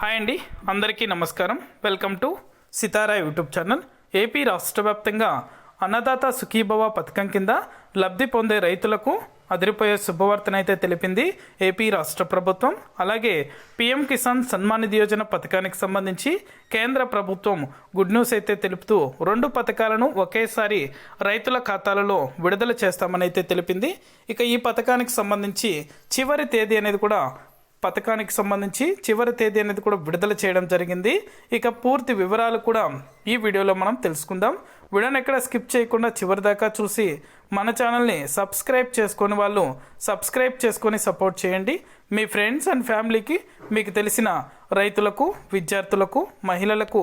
Hi అండి అందరికీ నమస్కారం. Welcome to Sitara YouTube channel. AP రాష్ట్ర వ్యాప్తంగా అన్నదాత సుఖీభవ పథకం కింద లబ్ధి పొందే రైతులకు అదిరిపోయే శుభవార్తనైతే తెలిపింది ఏపీ రాష్ట్ర ప్రభుత్వం. అలాగే పీఎం కిసాన్ సన్మాన్ నిధి యోజన పథకానికి సంబంధించి కేంద్ర ప్రభుత్వం గుడ్ న్యూస్ అయితే తెలుపుతూ రెండు పథకాలను ఒకేసారి రైతుల ఖాతాలలో విడుదల చేస్తామని అయితే తెలిపింది. ఇక ఈ పథకానికి సంబంధించి చివరి తేదీ అనేది కూడా పథకానికి సంబంధించి చివరి తేదీ అనేది కూడా విడుదల చేయడం జరిగింది. ఇక పూర్తి వివరాలు కూడా ఈ వీడియోలో మనం తెలుసుకుందాం. వీడియోని ఎక్కడ స్కిప్ చేయకుండా చివరి దాకా చూసి మన ఛానల్ని సబ్స్క్రైబ్ చేసుకొని వాళ్ళు సబ్స్క్రైబ్ చేసుకొని సపోర్ట్ చేయండి. మీ ఫ్రెండ్స్ అండ్ ఫ్యామిలీకి మీకు తెలిసిన రైతులకు విద్యార్థులకు మహిళలకు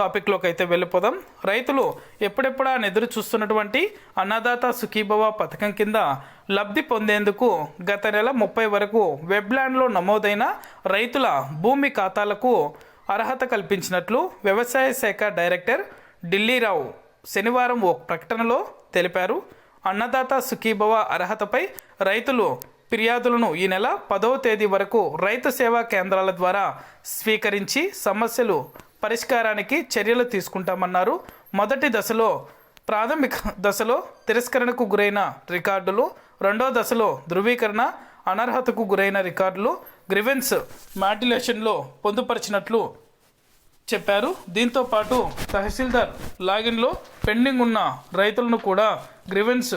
టాపిక్లోకి అయితే వెళ్ళిపోదాం. రైతులు ఎప్పుడెప్పుడా ఎదురు చూస్తున్నటువంటి అన్నదాత సుఖీభవ పథకం కింద లబ్ధి పొందేందుకు గత నెల ముప్పై వరకు వెబ్లాండ్లో నమోదైన రైతుల భూమి ఖాతాలకు అర్హత కల్పించినట్లు వ్యవసాయ శాఖ డైరెక్టర్ ఢిల్లీరావు శనివారం ఓ ప్రకటనలో తెలిపారు. అన్నదాత సుఖీభవ అర్హతపై రైతులు ఫిర్యాదులను ఈ నెల పదవ తేదీ వరకు రైతు సేవా కేంద్రాల ద్వారా స్వీకరించి సమస్యలు పరిష్కారానికి చర్యలు తీసుకుంటామన్నారు. మొదటి దశలో ప్రాథమిక దశలో తిరస్కరణకు గురైన రికార్డులు రెండో దశలో ధృవీకరణ అనర్హతకు గురైన రికార్డులు గ్రివెన్స్ మాడ్యులేషన్లో పొందుపరిచినట్లు చెప్పారు. దీంతో పాటు తహసీల్దార్ లాగిన్లో పెండింగ్ ఉన్న రైతులను కూడా గ్రివెన్స్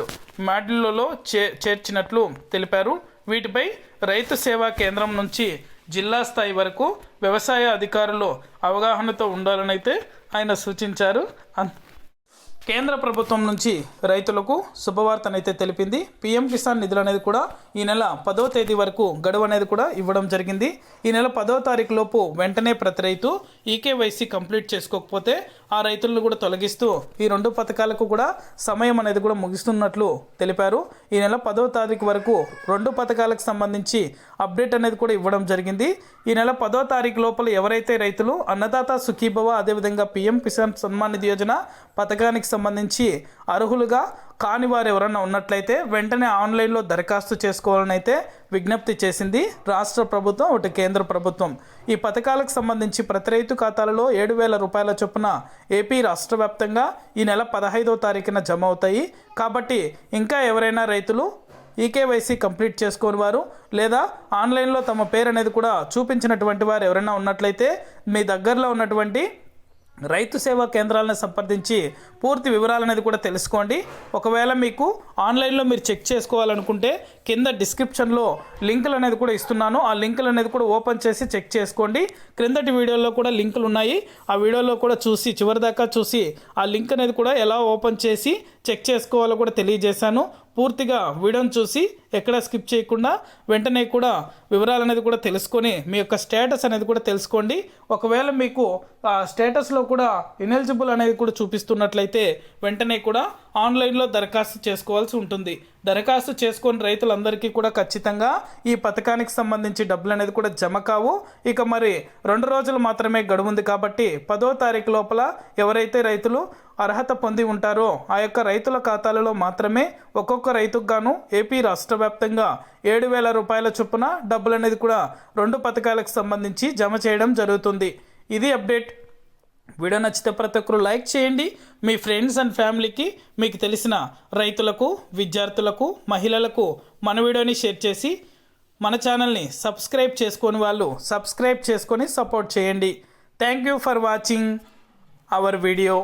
మాడ్యులలో చే చేర్చినట్లు తెలిపారు. వీటిపై రైతు సేవా కేంద్రం నుంచి జిల్లా స్థాయి వరకు వ్యవసాయ అధికారులు అవగాహనతో ఉండాలనైతే ఆయన సూచించారు. అన్- కేంద్ర ప్రభుత్వం నుంచి రైతులకు శుభవార్తనైతే తెలిపింది. పీఎం కిసాన్ నిధులు అనేది కూడా ఈ నెల పదో తేదీ వరకు గడువు అనేది కూడా ఇవ్వడం జరిగింది. ఈ నెల పదో తారీఖు లోపు వెంటనే ప్రతి రైతు ఈకేవైసీ కంప్లీట్ చేసుకోకపోతే ఆ రైతులను కూడా తొలగిస్తూ ఈ రెండు పథకాలకు కూడా సమయం అనేది కూడా ముగిస్తున్నట్లు తెలిపారు. ఈ నెల పదో తారీఖు వరకు రెండు పథకాలకు సంబంధించి అప్డేట్ అనేది కూడా ఇవ్వడం జరిగింది. ఈ నెల పదో తారీఖు లోపల ఎవరైతే రైతులు అన్నదాత సుఖీభవ అదేవిధంగా పీఎం కిసాన్ సన్మాన్ నిధి యోజన పథకానికి సంబంధించి అర్హులుగా కాని వారు ఎవరన్నా ఉన్నట్లయితే వెంటనే ఆన్లైన్లో దరఖాస్తు చేసుకోవాలని అయితే విజ్ఞప్తి చేసింది రాష్ట్ర ప్రభుత్వం ఒకటి కేంద్ర ప్రభుత్వం. ఈ పథకాలకు సంబంధించి ప్రతి రైతు ఖాతాలలో ఏడు వేల రూపాయల చొప్పున ఏపీ రాష్ట్ర వ్యాప్తంగా ఈ నెల పదహైదవ తారీఖున జమ అవుతాయి. కాబట్టి ఇంకా ఎవరైనా రైతులు ఈకేవైసీ కంప్లీట్ చేసుకోని వారు లేదా ఆన్లైన్లో తమ పేరు అనేది కూడా చూపించినటువంటి వారు ఎవరైనా ఉన్నట్లయితే మీ దగ్గరలో ఉన్నటువంటి రైతు సేవా కేంద్రాలను సంప్రదించి పూర్తి వివరాలు అనేది కూడా తెలుసుకోండి. ఒకవేళ మీకు ఆన్లైన్లో మీరు చెక్ చేసుకోవాలనుకుంటే కింద డిస్క్రిప్షన్లో లింకులు అనేది కూడా ఇస్తున్నాను. ఆ లింకులు అనేది కూడా ఓపెన్ చేసి చెక్ చేసుకోండి. క్రిందటి వీడియోలో కూడా లింకులు ఉన్నాయి. ఆ వీడియోలో కూడా చూసి చివరిదాకా చూసి ఆ లింక్ అనేది కూడా ఎలా ఓపెన్ చేసి చెక్ చేసుకోవాలో కూడా తెలియజేశాను. పూర్తిగా వీడియోని చూసి ఎక్కడ స్కిప్ చేయకుండా వెంటనే కూడా వివరాలు అనేది కూడా తెలుసుకొని మీ యొక్క స్టేటస్ అనేది కూడా తెలుసుకోండి. ఒకవేళ మీకు ఆ స్టేటస్లో కూడా ఇనెలిజిబుల్ అనేది కూడా చూపిస్తున్నట్లయితే వెంటనే కూడా ఆన్లైన్లో దరఖాస్తు చేసుకోవాల్సి ఉంటుంది. దరఖాస్తు చేసుకుని రైతులందరికీ కూడా ఖచ్చితంగా ఈ పథకానికి సంబంధించి డబ్బులు అనేది కూడా జమ కావు. ఇక మరి రెండు రోజులు మాత్రమే గడువు ఉంది కాబట్టి పదో తారీఖు లోపల ఎవరైతే రైతులు అర్హత పొంది ఉంటారో ఆ యొక్క రైతుల ఖాతాలలో మాత్రమే ఒక్కొక్క రైతుకు గాను ఏపీ రాష్ట్ర వ్యాప్తంగా ఏడు వేల రూపాయల చొప్పున డబ్బులు అనేది కూడా రెండు పథకాలకు సంబంధించి జమ చేయడం జరుగుతుంది. ఇది అప్డేట్. వీడియో నచ్చితే ప్రతి ఒక్కరు లైక్ చేయండి. మీ ఫ్రెండ్స్ అండ్ ఫ్యామిలీకి మీకు తెలిసిన రైతులకు విద్యార్థులకు మహిళలకు మన వీడియోని షేర్ చేసి మన ఛానల్ని సబ్స్క్రైబ్ చేసుకొని వాళ్ళు సబ్స్క్రైబ్ చేసుకొని సపోర్ట్ చేయండి. Thank you for watching our video